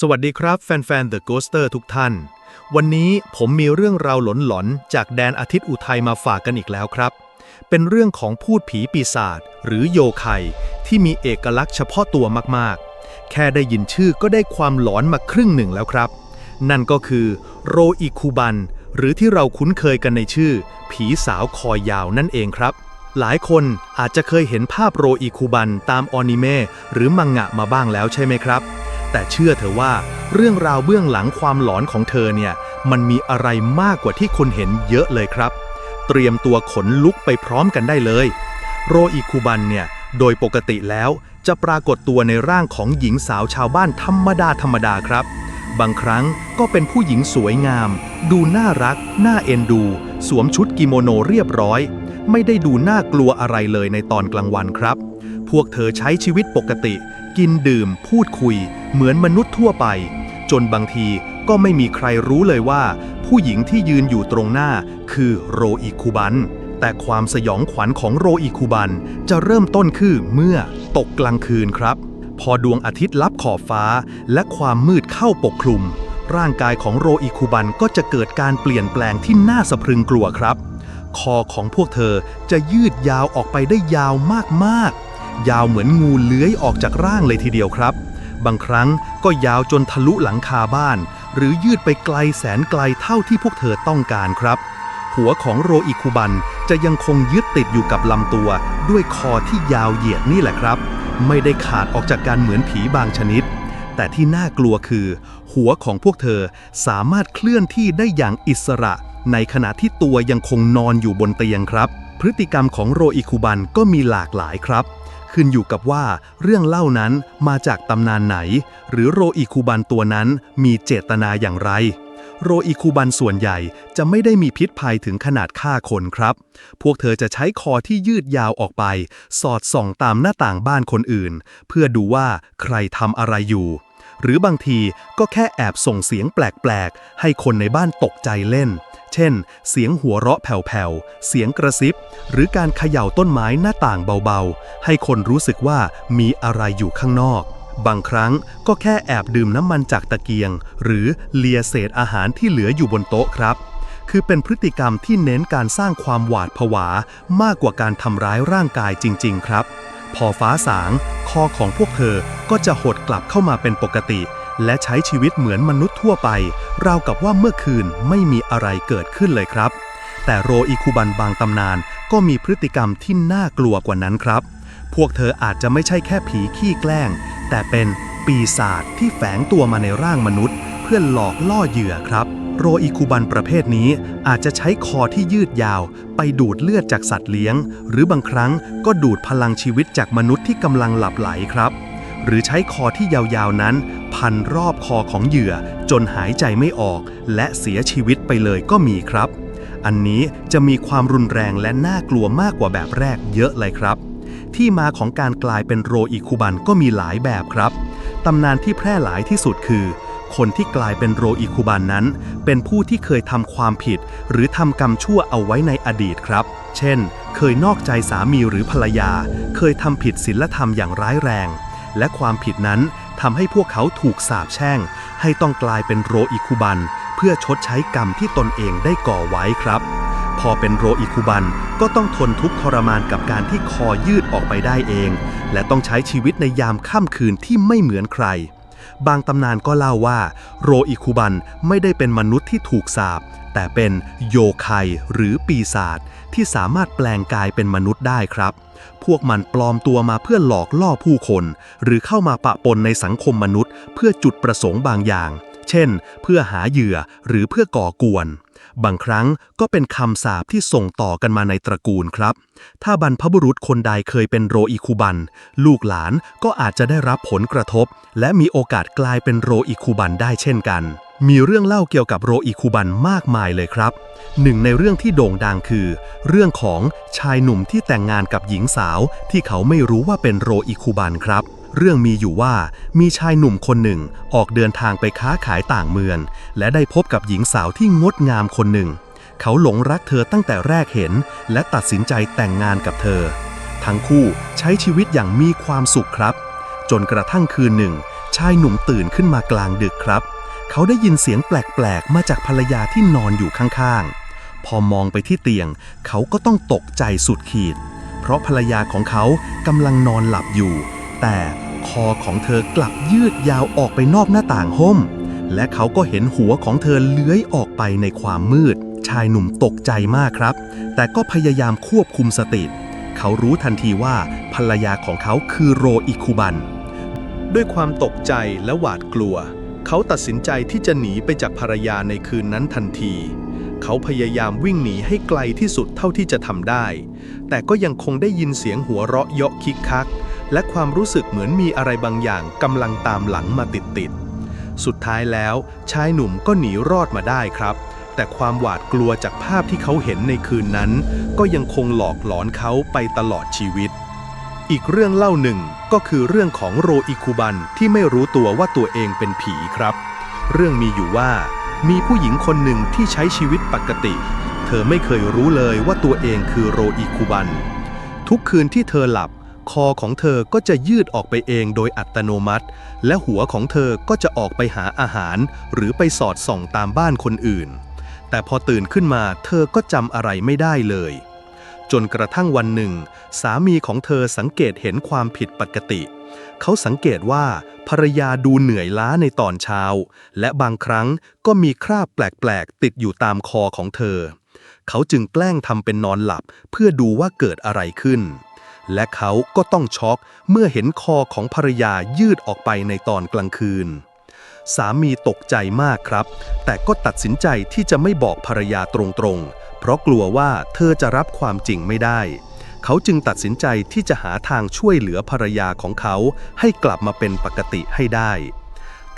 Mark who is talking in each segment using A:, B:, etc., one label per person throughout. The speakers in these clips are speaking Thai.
A: สวัสดีครับแฟนๆ The Ghoster ทุกท่าน วันนี้ผมมีเรื่องราวหลอนๆ จากแดนอาทิตย์อุทัยมาฝากกันอีกแล้วครับ เป็นเรื่องของพูดผีปีศาจหรือโยไคที่มีเอกลักษณ์เฉพาะตัวมากๆ แค่ได้ยินชื่อก็ได้ความหลอนมาครึ่งหนึ่งแล้วครับ นั่นก็คือโรอิคูบัน หรือที่เราคุ้นเคยกันในชื่อ ผีสาวคอยาวนั่นเองครับ หลายคนอาจจะเคยเห็นภาพโรอิคูบันตามอนิเมะหรือมังงะมาบ้างแล้วใช่ไหมครับ แต่เชื่อเถอว่าเรื่องราวเบื้องหลังความหลอนของเธอเนี่ย มันมีอะไรมากกว่าที่คนเห็นเยอะเลยครับ เตรียมตัวขนลุกไปพร้อมกันได้เลย โรอิคูบันเนี่ย โดยปกติแล้วจะปรากฏตัวในร่างของหญิงสาวชาวบ้านธรรมดาธรรมดาครับ บางครั้งก็เป็นผู้หญิงสวยงาม ดูน่ารัก น่าเอ็นดู สวมชุดกิโมโนเรียบร้อย ไม่ได้ดูน่ากลัวอะไรเลยในตอนกลางวันครับ พวกเธอใช้ชีวิตปกติ กินดื่ม พูดคุย เหมือนมนุษย์ทั่วไป จนบางทีก็ไม่มีใครรู้เลยว่า ผู้หญิงที่ยืนอยู่ตรงหน้าคือโรอิคูบัน แต่ความสยองขวัญของโรอิคูบันจะเริ่มต้นขึ้นเมื่อตกกลางคืนครับ พอดวงอาทิตย์ลับขอบฟ้า และความมืดเข้าปกคลุม ร่างกายของโรอิคูบันก็จะเกิดการเปลี่ยนแปลงที่น่าสะพรึงกลัวครับ คอของพวกเธอจะยืดยาวออกไปได้ยาวมากๆ ยาวเหมือนงูเลื้อยออกจากร่างเลยทีเดียวครับ บางครั้งก็ยาวจนทะลุหลังคาบ้าน หรือยืดไปไกลแสนไกลเท่าที่พวกเธอต้องการครับ หัวของโรอิคุบันจะยังคงยึดติดอยู่กับลำตัวด้วยคอที่ยาวเหยียดนี่แหละครับ ไม่ได้ขาดออกจากการเหมือนผีบางชนิด แต่ที่น่ากลัวคือ หัวของพวกเธอสามารถเคลื่อนที่ได้อย่างอิสระ ในขณะที่ตัวยังคงนอนอยู่บนเตียงครับ พฤติกรรมของโรอิคุบันก็มีหลากหลายครับ ขึ้นอยู่กับว่าเรื่องเล่านั้นมาจากตำนานไหน หรือโรอิคุบันตัวนั้นมีเจตนาอย่างไร โรอิคูบันส่วนใหญ่จะไม่ได้มีพิษภัยถึงขนาดฆ่าคนครับ พวกเธอจะใช้คอที่ยืดยาวออกไป สอดส่องตามหน้าต่างบ้านคนอื่น เพื่อดูว่าใครทำอะไรอยู่ หรือบางทีก็แค่แอบส่งเสียงแปลกๆ ให้คนในบ้านตกใจเล่น เช่น เสียงหัวเราะแผ่วๆ เสียงกระซิบ หรือการเขย่าต้นไม้หน้าต่างเบาๆ ให้คนรู้สึกว่ามีอะไรอยู่ข้างนอก บางครั้งก็แค่แอบดื่มน้ำมันจากตะเกียง หรือเลียเศษอาหารที่เหลืออยู่บนโต๊ะครับคือเป็นพฤติกรรมที่เน้นการสร้างความหวาดผวามากกว่าการทำร้ายร่างกายจริง ๆ ครับ พอฟ้าสาง คอของพวกเธอก็จะหดกลับเข้ามาเป็นปกติ และใช้ชีวิตเหมือนมนุษย์ทั่วไป ราวกับว่าเมื่อคืนไม่มีอะไรเกิดขึ้นเลยครับ แต่โรอิคุบันบางตำนานก็มีพฤติกรรมที่น่ากลัวกว่านั้นครับ พวกเธออาจจะไม่ใช่แค่ผีขี้แกล้ง แต่เป็นปีศาจที่แฝงตัวมาในร่างมนุษย์ เพื่อหลอกล่อเหยื่อครับ โรอิคูบันประเภทนี้อาจจะใช้คอที่ยืดยาว ไปดูดเลือดจากสัตว์เลี้ยง หรือบางครั้งก็ดูดพลังชีวิตจากมนุษย์ที่กำลังหลับไหลครับ หรือใช้คอที่ยาวๆนั้น พันรอบคอของเหยื่อจนหายใจไม่ออก และเสียชีวิตไปเลยก็มีครับ อันนี้จะมีความรุนแรงและน่ากลัวมากกว่าแบบแรกเยอะเลยครับ ที่มาของการกลายเป็นโรอิคุบันก็มีหลายแบบครับตำนานที่แพร่หลายที่สุดคือ คนที่กลายเป็นโรอิคุบันนั้น เป็นผู้ที่เคยทำความผิด หรือทำกรรมชั่วเอาไว้ในอดีตครับ เช่น เคยนอกใจสามีหรือภรรยา เคยทำผิดศีลธรรมอย่างร้ายแรง และความผิดนั้นทำให้พวกเขาถูกสาปแช่ง ให้ต้องกลายเป็นโรอิคุบัน เพื่อชดใช้กรรมที่ตนเองได้ก่อไว้ครับ พอเป็นโรอิคุบันก็ต้องทนทุกข์ทรมานกับการที่คอยืดออกไปได้เอง และต้องใช้ชีวิตในยามค่ำคืนที่ไม่เหมือนใคร บางตำนานก็เล่าว่า โรอิคุบันไม่ได้เป็นมนุษย์ที่ถูกสาปแต่เป็นโยไคหรือปีศาจที่สามารถแปลงกายเป็นมนุษย์ได้ครับ พวกมันปลอมตัวมาเพื่อหลอกล่อผู้คน หรือเข้ามาปะปนในสังคมมนุษย์ เพื่อจุดประสงค์บางอย่าง เช่น เพื่อหาเหยื่อหรือเพื่อก่อกวน บางครั้งก็เป็นคำสาปที่ส่งต่อกันมาในตระกูลครับ ถ้าบรรพบุรุษคนใดเคยเป็นโรอิคุบัน ลูกหลานก็อาจจะได้รับผลกระทบ และมีโอกาสกลายเป็นโรอิคุบันได้เช่นกัน มีเรื่องเล่าเกี่ยวกับโรอิคุบันมากมายเลยครับ หนึ่งในเรื่องที่โด่งดังคือ เรื่องของชายหนุ่มที่แต่งงานกับหญิงสาวที่เขาไม่รู้ว่าเป็นโรอิคุบันครับ เรื่องมีอยู่ว่ามีชายหนุ่มคนหนึ่งออกเดินทางไปค้าขายต่างเมือง และได้พบกับหญิงสาวที่งดงามคนหนึ่ง เขาหลงรักเธอตั้งแต่แรกเห็น และตัดสินใจแต่งงานกับเธอ ทั้งคู่ใช้ชีวิตอย่างมีความสุขครับ จนกระทั่งคืนหนึ่ง ชายหนุ่มตื่นขึ้นมากลางดึกครับ เขาได้ยินเสียงแปลกๆมาจากภรรยาที่นอนอยู่ข้างๆ พอมองไปที่เตียง เขาก็ต้องตกใจสุดขีด เพราะภรรยาของเขากำลังนอนหลับอยู่ แต่ คอของเธอกลับยืดยาวออกไปนอกหน้าต่างห้องและเขาก็เห็นหัวของเธอเลื้อยออกไปในความมืด ชายหนุ่มตกใจมากครับ แต่ก็พยายามควบคุมสติ เขารู้ทันทีว่าภรรยาของเขาคือโรอิคุบัน ด้วยความตกใจและหวาดกลัว เขาตัดสินใจที่จะหนีไปจากภรรยาในคืนนั้นทันที เขาพยายามวิ่งหนีให้ไกลที่สุดเท่าที่จะทำได้ แต่ก็ยังคงได้ยินเสียงหัวเราะเยาะคิกคัก และความรู้สึกเหมือนมีอะไรบางอย่างกำลังตามหลังมาติดๆ สุดท้ายแล้วชายหนุ่มก็หนีรอดมาได้ครับ แต่ความหวาดกลัวจากภาพที่เขาเห็นในคืนนั้น ก็ยังคงหลอกหลอนเขาไปตลอดชีวิต อีกเรื่องเล่าหนึ่งก็คือเรื่องของโรอิคุบันที่ไม่รู้ตัวว่าตัวเองเป็นผีครับ เรื่องมีอยู่ว่า มีผู้หญิงคนหนึ่งที่ใช้ชีวิตปกติ เธอไม่เคยรู้เลยว่าตัวเองคือโรอิคุบันทุกคืนที่เธอหลับ คอของเธอก็จะยืดออกไปเองโดยอัตโนมัติ และหัวของเธอก็จะออกไปหาอาหาร หรือไปสอดส่องตามบ้านคนอื่น แต่พอตื่นขึ้นมาเธอก็จำอะไรไม่ได้เลย จนกระทั่งวันหนึ่ง สามีของเธอสังเกตเห็นความผิดปกติ เขาสังเกตว่าภรรยาดูเหนื่อยล้าในตอนเช้า และบางครั้งก็มีคราบแปลกๆ ติดอยู่ตามคอของเธอ เขาจึงแกล้งทำเป็นนอนหลับเพื่อดูว่าเกิดอะไรขึ้น และเขาก็ต้องช็อกเมื่อเห็นคอของภรรยายืดออกไปในตอนกลางคืน สามีตกใจมากครับ แต่ก็ตัดสินใจที่จะไม่บอกภรรยาตรงๆ เพราะกลัวว่าเธอจะรับความจริงไม่ได้ เขาจึงตัดสินใจที่จะหาทางช่วยเหลือภรรยาของเขาให้กลับมาเป็นปกติให้ได้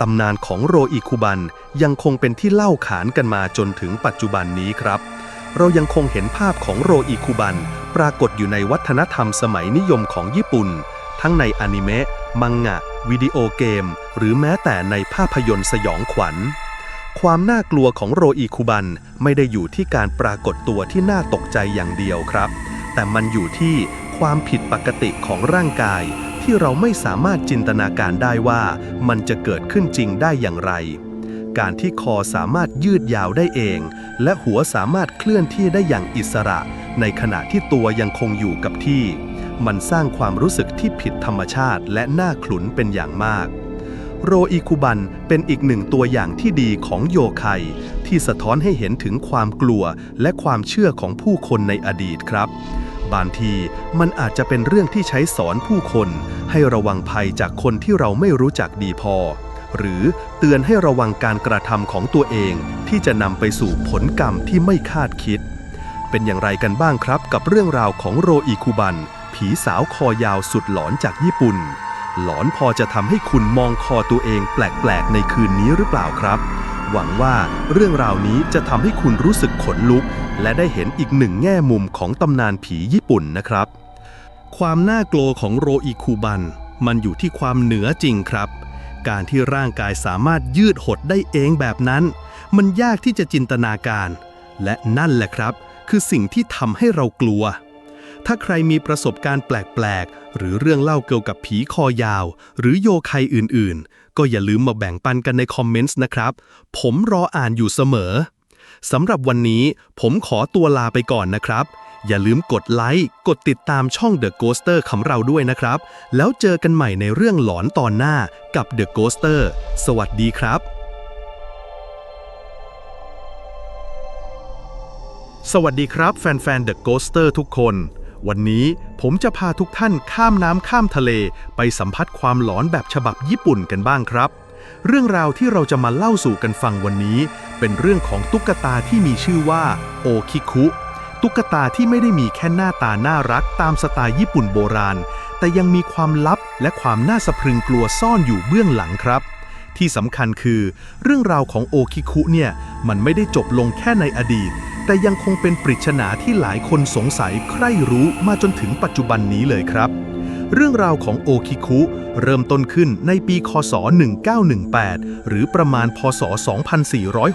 A: ตำนานของโรอิคุบันยังคงเป็นที่เล่าขานกันมาจนถึงปัจจุบันนี้ครับ เรายังคงเห็นภาพของโรอิคุบัน ปรากฏอยู่ในวัฒนธรรมสมัยนิยมของญี่ปุ่น ทั้งในอนิเมะ มังงะ วิดีโอเกม หรือแม้แต่ในภาพยนตร์สยองขวัญ ความน่ากลัวของโรอิคุบันไม่ได้อยู่ที่การปรากฏตัวที่น่าตกใจอย่างเดียวครับ แต่มันอยู่ที่ความผิดปกติของร่างกาย ที่เราไม่สามารถจินตนาการได้ว่ามันจะเกิดขึ้นจริงได้อย่างไร การที่คอสามารถยืดยาวได้เอง และหัวสามารถเคลื่อนที่ได้อย่างอิสระ ในขณะที่ตัวยังคงอยู่กับที่ มันสร้างความรู้สึกที่ผิดธรรมชาติและน่าขลุนเป็นอย่างมาก โรอิคุบันเป็นอีกหนึ่งตัวอย่างที่ดีของโยไคที่สะท้อนให้เห็นถึงความกลัวและความเชื่อของผู้คนในอดีตครับบางทีมันอาจจะเป็นเรื่องที่ใช้สอนผู้คน ให้ระวังภัยจากคนที่เราไม่รู้จักดีพอ หรือเตือนให้ระวังการกระทำของตัวเองที่จะนำไปสู่ผลกรรมที่ไม่คาดคิด เป็นอย่างไรกันบ้างครับกับเรื่องราวของโรอิคุบัน ผีสาวคอยาวสุดหลอนจากญี่ปุ่น หลอนพอจะทำให้คุณมองคอตัวเองแปลกๆ ในคืนนี้หรือเปล่าครับ หวังว่าเรื่องราวนี้จะทำให้คุณรู้สึกขนลุก และได้เห็นอีกหนึ่งแง่มุมของตำนานผีญี่ปุ่นนะครับ ความน่ากลัวของโรอิคูบัน มันอยู่ที่ความเหนือจริงครับ การที่ร่างกายสามารถยืดหดได้เองแบบนั้น มันยากที่จะจินตนาการ และนั่นแหละครับ คือสิ่งที่ทำให้เรากลัว ถ้าใครมีประสบการณ์แปลกๆ หรือเรื่องเล่าเกี่ยวกับผีคอยาว หรือโยไคอื่นๆ ก็อย่าลืมมาแบ่งปันกันในคอมเมนต์นะครับ ผมรออ่านอยู่เสมอสำหรับวันนี้ผมขอตัวลาไปก่อนนะครับ อย่าลืมกดไลค์ กดติดตามช่อง The Ghoster ของเราด้วยนะครับ แล้วเจอกันใหม่ในเรื่องหลอนตอนหน้ากับ The Ghoster สวัสดีครับ สวัสดีครับ แฟนๆ The Ghoster ทุกคน วันนี้ผมจะพาทุกท่านข้ามน้ำข้ามทะเลไปสัมผัสความหลอนแบบฉบับญี่ปุ่นกันบ้างครับเรื่องราวที่เราจะมาเล่าสู่กันฟังวันนี้ เป็นเรื่องของตุ๊กตาที่มีชื่อว่าโอคิคุ ตุ๊กตาที่ไม่ได้มีแค่หน้าตาน่ารักตามสไตล์ญี่ปุ่นโบราณ แต่ยังมีความลับและความน่าสะพรึงกลัวซ่อนอยู่เบื้องหลังครับ ที่สำคัญคือ เรื่องราวของโอคิคุเนี่ยมันไม่ได้จบลงแค่ในอดีต แต่ยังคงเป็นปริศนาที่หลายคนสงสัยใคร่รู้มาจนถึงปัจจุบันนี้เลยครับ เรื่องราวของโอคิคุเริ่มต้นขึ้นในปีคศ 1918 หรือประมาณพศ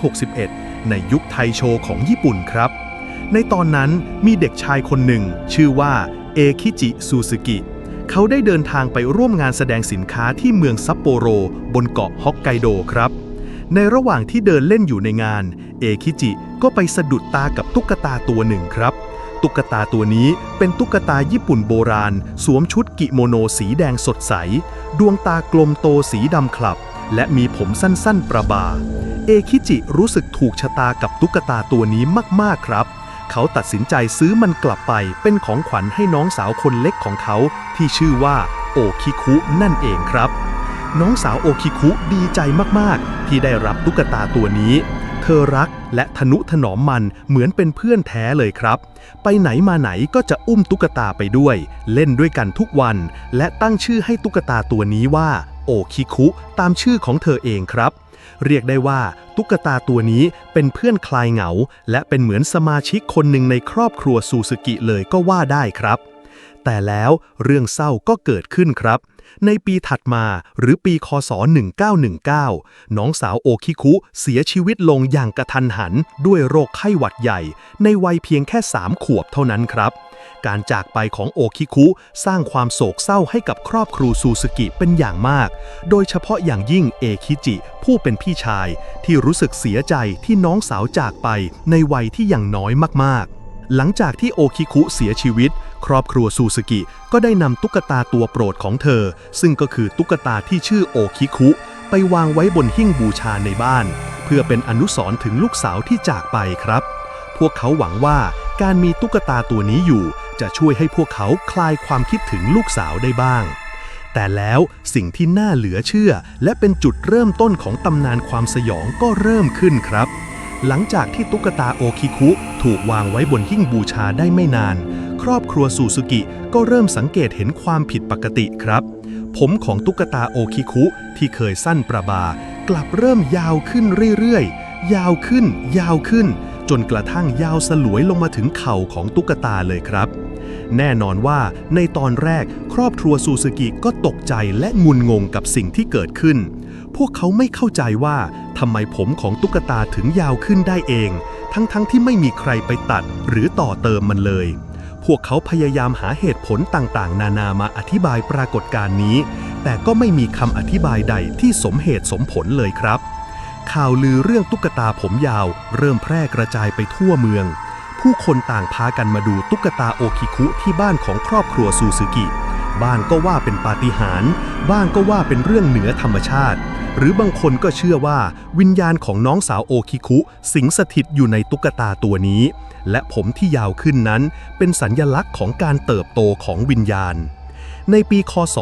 A: 2461 ในยุคไทโชของญี่ปุ่นครับ ในตอนนั้นมีเด็กชายคนหนึ่ง ชื่อว่าเอคิจิซูซึกิ เขาได้เดินทางไปร่วมงานแสดงสินค้าที่เมืองซัปโปโร บนเกาะฮอกไกโดครับ ในระหว่างที่เดินเล่นอยู่ในงาน เอคิจิก็ไปสะดุดตากับตุ๊กตาตัวหนึ่งครับ ตุ๊กตาตัวนี้เป็นตุ๊กตาญี่ปุ่นโบราณ สวมชุดกิโมโนสีแดงสดใส ดวงตากลมโตสีดำคลับ และมีผมสั้นๆประบา เอคิจิรู้สึกถูกชะตากับตุ๊กตาตัวนี้มากๆครับเเขาตัดสินใจซื้อมันกลับไปเป็นของขวัญให้น้องสาวคนเล็กของเขา ที่ชื่อว่าโอคิคุนั่นเองครับ น้องสาวโอคิคุดีใจมากๆ ที่ได้รับตุ๊กตาตัวนี้ เธอรักและทนุถนอมมันเหมือนเป็นเพื่อนแท้เลยครับ ไปไหนมาไหนก็จะอุ้มตุ๊กตาไปด้วย เล่นด้วยกันทุกวัน และตั้งชื่อให้ตุ๊กตาตัวนี้ว่าโอคิคุตามชื่อของเธอเองครับ เรียกได้ว่า ตุ๊กตาตัวนี้เป็นเพื่อนคลายเหงา และเป็นเหมือนสมาชิกคนหนึ่งในครอบครัวซูซูกิเลยก็ว่าได้ครับ แต่แล้วเรื่องเศร้าก็เกิดขึ้นครับ ในปีถัดมาหรือปีคศ 1919 น้องสาวโอคิคุเสียชีวิตลงอย่างกระทันหัน ด้วยโรคไข้หวัดใหญ่ ในวัยเพียงแค่ 3 ขวบเท่านั้นครับ การจากไปของโอคิคุสร้างความโศกเศร้าให้กับครอบครัวซูซูกิเป็นอย่างมาก โดยเฉพาะอย่างยิ่งเอคิจิ ผู้เป็นพี่ชาย ที่รู้สึกเสียใจที่น้องสาวจากไปในวัยที่ยังน้อยมากๆ หลังจากที่โอคิคุเสียชีวิต ครอบครัวซูซูกิก็ได้นำตุ๊กตาตัวโปรดของเธอ ซึ่งก็คือตุ๊กตาที่ชื่อโอคิคุ ไปวางไว้บนหิ้งบูชาในบ้าน เพื่อเป็นอนุสรณ์ถึงลูกสาวที่จากไปครับ พวกเขาหวังว่าการมีตุ๊กตาตัวนี้อยู่ จะช่วยให้พวกเขาคลายความคิดถึงลูกสาวได้บ้าง แต่แล้วสิ่งที่น่าเหลือเชื่อ และเป็นจุดเริ่มต้นของตำนานความสยองก็เริ่มขึ้นครับ หลังจากที่ตุ๊กตาโอคิคุถูกวางไว้บนหิ้งบูชาได้ไม่นาน ครอบครัวซูซูกิก็เริ่มสังเกตเห็นความผิดปกติครับ ผมของตุ๊กตาโอคิคุที่เคยสั้นประบา กลับเริ่มยาวขึ้นเรื่อยๆ ยาวขึ้น ยาวขึ้น จนกระทั่งยาวสลวยลงมาถึงเข่าของตุ๊กตาเลยครับ แน่นอนว่าในตอนแรกครอบครัวซูซูกิก็ตกใจและงุนงงกับสิ่งที่เกิดขึ้น พวกเขาไม่เข้าใจว่าทำไมผมของตุ๊กตาถึงยาวขึ้นได้เอง ทั้งๆทที่ไม่มีใครไปตัดหรือต่อเติมมันเลย พวกเขาพยายามหาเหตุผลต่างๆ นานามาอธิบายปรากฏการณ์นี้ แต่ก็ไม่มีคำอธิบายใดที่สมเหตุสมผลเลยครับ ข่าวลือเรื่องตุ๊กตาผมยาวเริ่มแพร่กระจายไปทั่วเมือง ผู้คนต่างพากันมาดูตุ๊กตาโอคิคุที่บ้านของครอบครัวซูซูกิบ้างก็ว่าเป็นปาฏิหาริย์บ้างก็ว่าเป็นเรื่องเหนือธรรมชาติ หรือบางคนก็เชื่อว่า วิญญาณของน้องสาวโอคิคุ สิงสถิตอยู่ในตุ๊กตาตัวนี้ และผมที่ยาวขึ้นนั้น เป็นสัญญลักษณ์ของการเติบโตของวิญญาณ ในปีคศ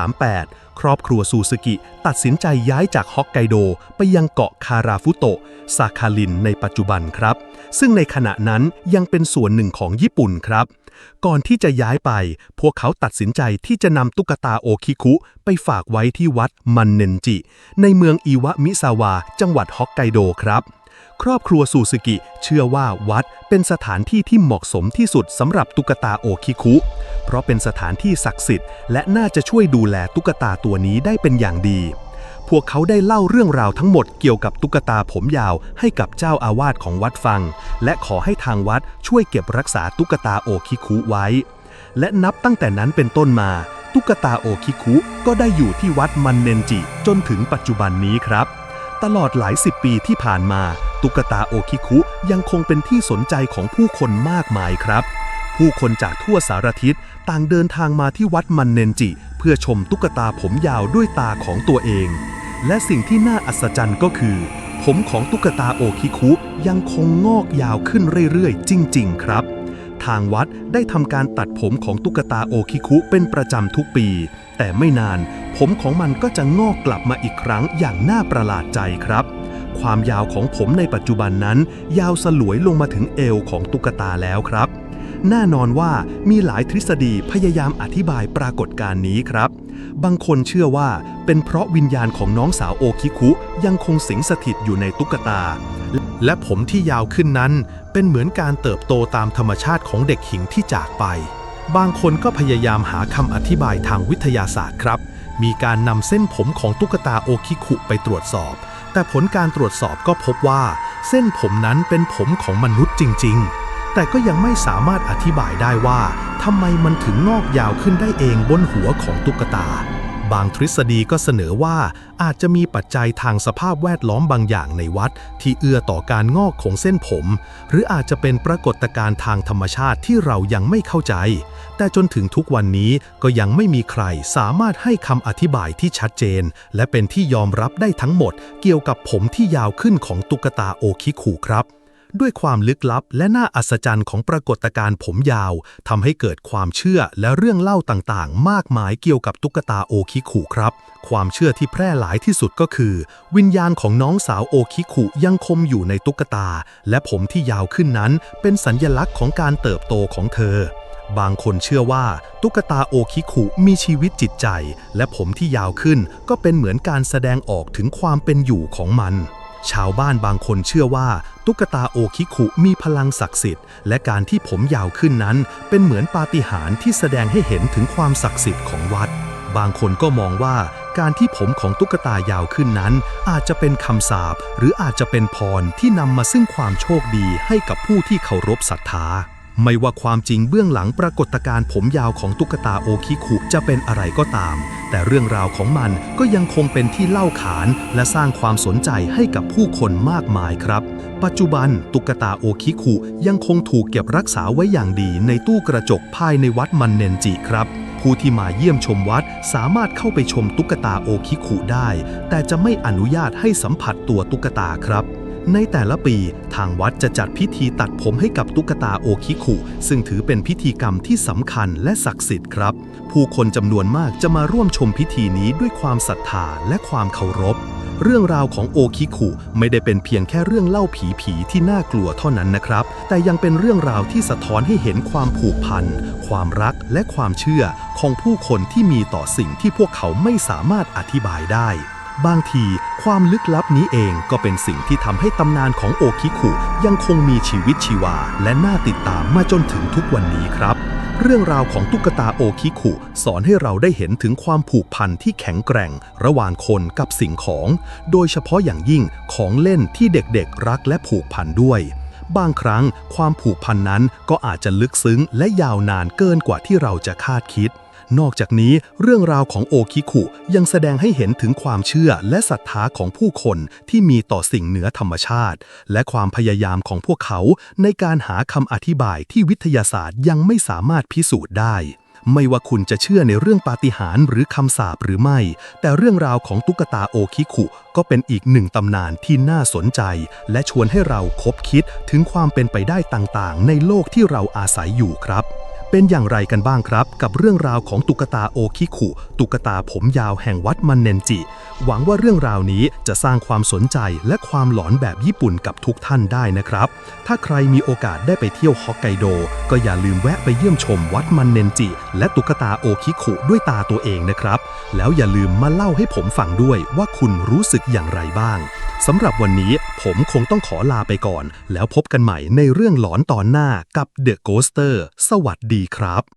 A: 1938 ครอบครัวซูซูกิตัดสินใจย้ายจากฮอกไกโดไปยังเกาะคาราฟุโตะซาคาลินในปัจจุบันครับ ซึ่งในขณะนั้นยังเป็นส่วนหนึ่งของญี่ปุ่นครับ ก่อนที่จะย้ายไป พวกเขาตัดสินใจที่จะนำตุ๊กตาโอคิคุ ไปฝากไว้ที่วัดมันเนนจิ ในเมืองอิวะมิซาวะจังหวัดฮอกไกโดครับ ครอบครัวซูซูกิ เชื่อว่าวัดเป็นสถานที่ที่เหมาะสมที่สุดสำหรับตุ๊กตาโอคิคุ เพราะเป็นสถานที่ศักดิ์สิทธิ์และน่าจะช่วยดูแลตุ๊กตาตัวนี้ได้เป็นอย่างดี พวกเขาได้เล่าเรื่องราวทั้งหมดเกี่ยวกับตุ๊กตาผมยาวให้กับเจ้าอาวาสของวัดฟัง และขอให้ทางวัดช่วยเก็บรักษาตุ๊กตาโอคิคุไว้ และนับตั้งแต่นั้นเป็นต้นมา ตุ๊กตาโอคิคุก็ได้อยู่ที่วัดมันเนนจิ จนถึงปัจจุบันนี้ครับ ตลอดหลายสิบปีที่ผ่านมา ตุ๊กตาโอคิคุยังคงเป็นที่สนใจของผู้คนมากมายครับ ผู้คนจากทั่วสารทิศต่างเดินทางมาที่วัดมันเนนจิ เพื่อชมตุ๊กตาผมยาวด้วยตาของตัวเอง และสิ่งที่น่าอัศจรรย์ก็คือ ผมของตุ๊กตาโอคิคุยังคงงอกยาวขึ้นเรื่อยๆ จริง ๆ ครับ ทางวัดได้ทำการตัดผมของตุ๊กตาโอคิคุเป็นประจำทุกปี แต่ไม่นานผมของมันก็จะงอกกลับมาอีกครั้งอย่างน่าประหลาดใจครับ ความยาวของผมในปัจจุบันนั้น ยาวสลวยลงมาถึงเอวของตุ๊กตาแล้วครับ แน่นอนว่ามีหลายทฤษฎีพยายามอธิบายปรากฏการณ์นี้ครับ บางคนเชื่อว่าเป็นเพราะวิญญาณของน้องสาวโอคิคุยังคงสิงสถิตอยู่ในตุ๊กตา และผมที่ยาวขึ้นนั้น เป็นเหมือนการเติบโตตามธรรมชาติของเด็กหญิงที่จากไป บางคนก็พยายามหาคำอธิบายทางวิทยาศาสตร์ครับ มีการนำเส้นผมของตุ๊กตาโอคิคุไปตรวจสอบ แต่ผลการตรวจสอบก็พบว่า เส้นผมนั้นเป็นผมของมนุษย์จริง ๆ แต่ก็ยังไม่สามารถอธิบายได้ว่าทำไมมันถึงงอกยาวขึ้นได้เองบนหัวของตุ๊กตา บางทฤษฎีก็เสนอว่าอาจจะมีปัจจัยทางสภาพแวดล้อมบางอย่างในวัด ที่เอื้อต่อการงอกของเส้นผม หรืออาจจะเป็นปรากฏการณ์ทางธรรมชาติที่เรายังไม่เข้าใจ แต่จนถึงทุกวันนี้ก็ยังไม่มีใครสามารถให้คำอธิบายที่ชัดเจน และเป็นที่ยอมรับได้ทั้งหมด เกี่ยวกับผมที่ยาวขึ้นของตุ๊กตาโอคิคุครับ ด้วยความลึกลับและน่าอัศจรรย์ของปรากฏการณ์ผมยาวทำให้เกิดความเชื่อและเรื่องเล่าต่างๆ มากมายเกี่ยวกับตุ๊กตาโอคิคุครับ ความเชื่อที่แพร่หลายที่สุดก็คือ วิญญาณของน้องสาวโอคิคุยังคงอยู่ในตุ๊กตา และผมที่ยาวขึ้นนั้น เป็นสัญญลักษณ์ของการเติบโตของเธอบางคนเชื่อว่า ตุ๊กตาโอคิคุมีชีวิตจิตใจ และผมที่ยาวขึ้นก็เป็นเหมือนการแสดงออกถึงความเป็นอยู่ของมัน ชาวบ้านบางคนเชื่อว่า ตุ๊กตาโอคิคุมีพลังศักดิ์สิทธิ์ และการที่ผมยาวขึ้นนั้น เป็นเหมือนปาฏิหาริย์ที่แสดงให้เห็นถึงความศักดิ์สิทธิ์ของวัด บางคนก็มองว่า การที่ผมของตุ๊กตายาวขึ้นนั้น อาจจะเป็นคำสาปหรืออาจจะเป็นพรที่นำมาซึ่งความโชคดีให้กับผู้ที่เคารพศรัทธา ไม่ว่าความจริงเบื้องหลังปรากฏการณ์ผมยาวของตุ๊กตาโอคิคุจะเป็นอะไรก็ตาม แต่เรื่องราวของมันก็ยังคงเป็นที่เล่าขาน และสร้างความสนใจให้กับผู้คนมากมายครับ ปัจจุบันตุ๊กตาโอคิคุยังคงถูกเก็บรักษาไว้อย่างดีในตู้กระจกภายในวัดมันเนนจิครับผู้ที่มาเยี่ยมชมวัดสามารถเข้าไปชมตุ๊กตาโอคิคุได้ แต่จะไม่อนุญาตให้สัมผัสตัวตุ๊กตาครับ ในแต่ละปีทางวัดจะจัดพิธีตัดผมให้กับตุ๊กตาโอคิคุ ซึ่งถือเป็นพิธีกรรมที่สำคัญและศักดิ์สิทธิ์ครับ ผู้คนจำนวนมากจะมาร่วมชมพิธีนี้ด้วยความศรัทธาและความเคารพ เรื่องราวของโอคิคุไม่ได้เป็นเพียงแค่เรื่องเล่าผีๆที่น่ากลัวเท่านั้นนะครับ แต่ยังเป็นเรื่องราวที่สะท้อนให้เห็นความผูกพัน ความรักและความเชื่อของผู้คนที่มีต่อสิ่งที่พวกเขาไม่สามารถอธิบายได้ บางทีความลึกลับนี้เองก็เป็นสิ่งที่ทำให้ตำนานของโอคิคุยังคงมีชีวิตชีวา และน่าติดตามมาจนถึงทุกวันนี้ครับ เรื่องราวของตุ๊กตาโอคิคุสอนให้เราได้เห็นถึงความผูกพันที่แข็งแกร่ง ระหว่างคนกับสิ่งของ โดยเฉพาะอย่างยิ่งของเล่นที่เด็กๆรักและผูกพันด้วย บางครั้งความผูกพันนั้นก็อาจจะลึกซึ้งและยาวนานเกินกว่าที่เราจะคาดคิด นอกจากนี้เรื่องราวของโอคิคุยังแสดงให้เห็นถึงความเชื่อและศรัทธาของผู้คนที่มีต่อสิ่งเหนือธรรมชาติ และความพยายามของพวกเขาในการหาคำอธิบายที่วิทยาศาสตร์ยังไม่สามารถพิสูจน์ได้ไม่ว่าคุณจะเชื่อในเรื่องปาฏิหาริย์หรือคำสาปหรือไม่ แต่เรื่องราวของตุ๊กตาโอคิคุ ก็เป็นอีกหนึ่งตำนานที่น่าสนใจ และชวนให้เราคบคิดถึงความเป็นไปได้ต่างๆ ในโลกที่เราอาศัยอยู่ครับ เป็นอย่างไรกันบ้างครับ กับเรื่องราวของตุ๊กตาโอคิคุตุ๊กตาผมยาวแห่งวัดมันเนนจิ หวังว่าเรื่องราวนี้จะสร้างความสนใจและความหลอนแบบญี่ปุ่นกับทุกท่านได้นะครับ ถ้าใครมีโอกาสได้ไปเที่ยวฮอกไกโด ก็อย่าลืมแวะไปเยี่ยมชมวัดมันเนนจิ และตุ๊กตาโอคิคุด้วยตาตัวเองนะครับ แล้วอย่าลืมมาเล่าให้ผมฟังด้วยว่าคุณรู้สึกอย่างไรบ้างสำหรับวันนี้ผมคงต้องขอลาไปก่อน แล้วพบกันใหม่ในเรื่องหลอนตอนหน้ากับ The Ghoster สวัสดีครับ